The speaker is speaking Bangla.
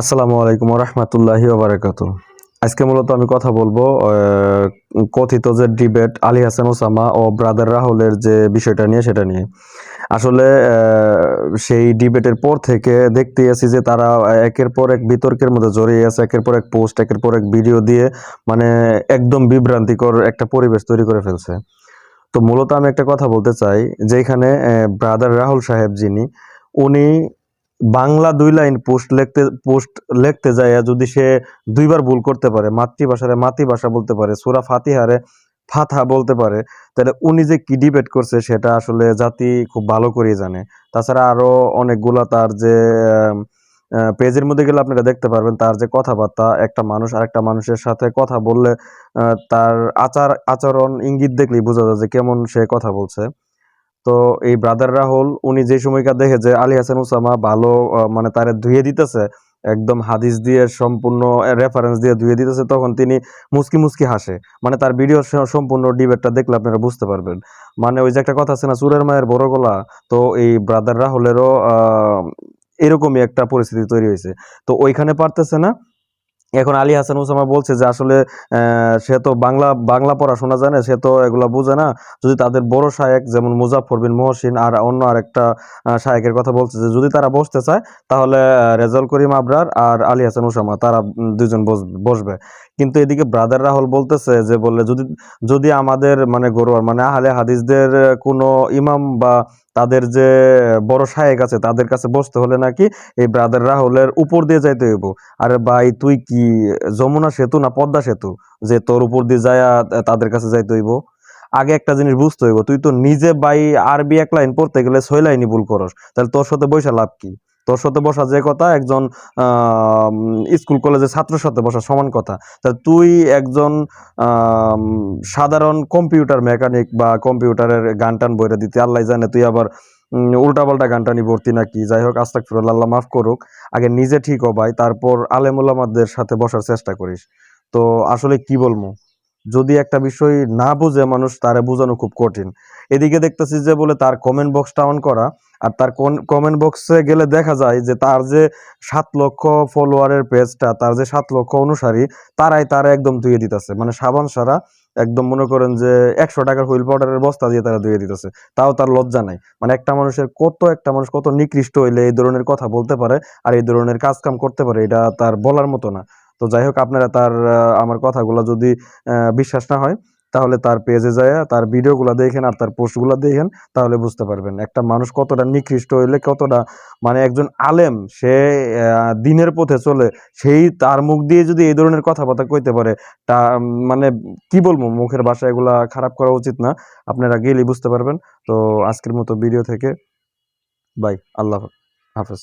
আসসালামু আলাইকুম রহমতুল্লাহি ওবরাকাত আজকে মূলত আমি কথা বলব কথিত যে ডিবেট আলী হাসান ওসামা ও ব্রাদার রাহুলের যে বিষয়টা নিয়ে, সেটা নিয়ে। আসলে সেই ডিবেটের পর থেকে দেখতে আছি যে তারা একের পর এক বিতর্কের মধ্যে জড়িয়ে আছে, একের পর এক পোস্ট, একের পর এক ভিডিও দিয়ে মানে একদম বিভ্রান্তিকর একটা পরিবেশ তৈরি করে ফেলছে। তো মূলত আমি একটা কথা বলতে চাই, যেখানে ব্রাদার রাহুল সাহেব যিনি, উনি বাংলা দুই লাইন পোস্ট লিখতে পোস্ট লিখতে যায় যদি সে দুইবার ভুল করতে পারে, মাতৃভাষারে মাতৃভাষা বলতে পারে, সুরা ফাতিহারে ফাথা বলতে পারে, তাহলে উনি যে কি ডিবেট করছে সেটা আসলে জাতি খুব ভালো করেই জানে। তাছাড়া আরও অনেকগুলা তার যে পেজের মধ্যে গেলে আপনারা দেখতে পারবেন তার যে কথাবার্তা, একটা মানুষ আরেকটা মানুষের সাথে কথা বললে তার আচার, আচরণ, ইঙ্গিত দেখলেই বোঝা যায় যে কেমন সে কথা বলছে। তো এই ব্রাদার রাহুল, উনি যে সময়কার দেখে যে আলী হাসান উসামা ভালো মানে তারে ধুয়ে দিতেছে, একদম হাদিস দিয়ে সম্পূর্ণ রেফারেন্স দিয়ে ধুয়ে দিতেছে, তখন তিনি মুসকি মুসকি হাসে। মানে তার ভিডিও সম্পূর্ণ ডিবেটটা দেখলে আপনারা বুঝতে পারবেন। মানে ওই যে একটা কথা আছে না সুরের মায়ের বড় গলা, তো এই ব্রাদার রাহুলেরও এরকমই একটা পরিস্থিতি তৈরি হয়েছে। তো ওইখানে পারতেছে না এখন আলী হাসান উসামা বলছে যে আসলে সে তো বাংলা বাংলা পড়াশোনা জানে, সে তো এগুলা বুঝে না। যদি তাদের বড় শায়েক যেমন মুজাফর বিন মহসিন আর অন্য আরেকটা শায়েকের কথা বলছে যে যদি তারা বসতে চায়, তাহলে রেজাল করিম আবরার আর আলী হাসান উসামা তারা দুজন বস- বসবে। কিন্তু এদিকে ব্রাদার রাহুল বলতেছে যে বললে যদি যদি আমাদের মানে গরুয়ার মানে আহলে হাদিসদের কোনো ইমাম বা তাদের যে বড় সাহেক আছে, তাদের কাছে বসতে হলে নাকি এই ব্রাদার রাহুলের উপর দিয়ে যাইতে হইব। আরে ভাই, তুই কি যমুনা সেতু না পদ্মা সেতু যে তোর উপর দিয়ে যায়া তাদের কাছে যাইতে হইব? আগে একটা জিনিস বুঝতে হইব, তুই তো নিজে বাই আরবি এক লাইন পড়তে গেলে ছয় লাইনই ভুল করস। তাহলে তোর সাথে বৈশা লাভ কি? তোর সাথে বসা যে কথা, একজন স্কুল কলেজের ছাত্রের সাথে বসা সমান কথা। তাহলে তুই একজন সাধারণ কম্পিউটার মেকানিক বা কম্পিউটারের গান টান বইরে দিতে, আল্লাহ জানে তুই আবার উল্টা পাল্টা গান টানি ভর্তি নাকি। যাই হোক আস্তাক আল্লাহ মাফ করুক। আগে নিজে ঠিক হ ভাই, তারপর আলেমুলামাদের সাথে বসার চেষ্টা করিস। তো আসলে কি বলব? যদি একটা বিষয় না বুঝে মানুষ, তারে বোঝানো খুব কঠিন। এদিকে দেখতেছি যে বলে তার কমেন্ট বক্সটা অন করা। আর তার কমেন্ট বক্সে গেলে দেখা যায় যে তার যে সাত লক্ষ ফলোয়ারের পেজটা তার যে সাত লক্ষ অনুসারী, তারাই তারা একদম ধুয়ে দিতেছে। মানে সাবান সারা একদম মনে করেন যে একশো টাকার হুইল পাউডারের বস্তা দিয়ে তারা ধুয়ে দিতেছে। তাও তার লজ্জা নাই। মানে একটা মানুষের কত একটা মানুষ কত নিকৃষ্ট হইলে এই ধরনের কথা বলতে পারে আর এই ধরনের কাজ কাম করতে পারে, এটা তার বলার মতো না। তো যাই হোক, আপনারা তার আমার কথাগুলো যদি বিশ্বাস না হয় তাহলে তার পেজে যায় তার ভিডিওগুলো দেখেন আর তার পোস্টগুলো দেখেন, তাহলে বুঝতে পারবেন একটা মানুষ কতটা নিকৃষ্ট হইলে কতটা মানে একজন আলেম, সে দিনের পথে চলে, সেই তার মুখ দিয়ে যদি এই ধরনের কথাবার্তা কইতে পারে, তা মানে কি বলব, মুখের ভাষা এগুলা খারাপ করা উচিত না, আপনারা গেলেই বুঝতে পারবেন। তো আজকের মতো ভিডিও থেকে বাই আল্লাহ হাফেজ।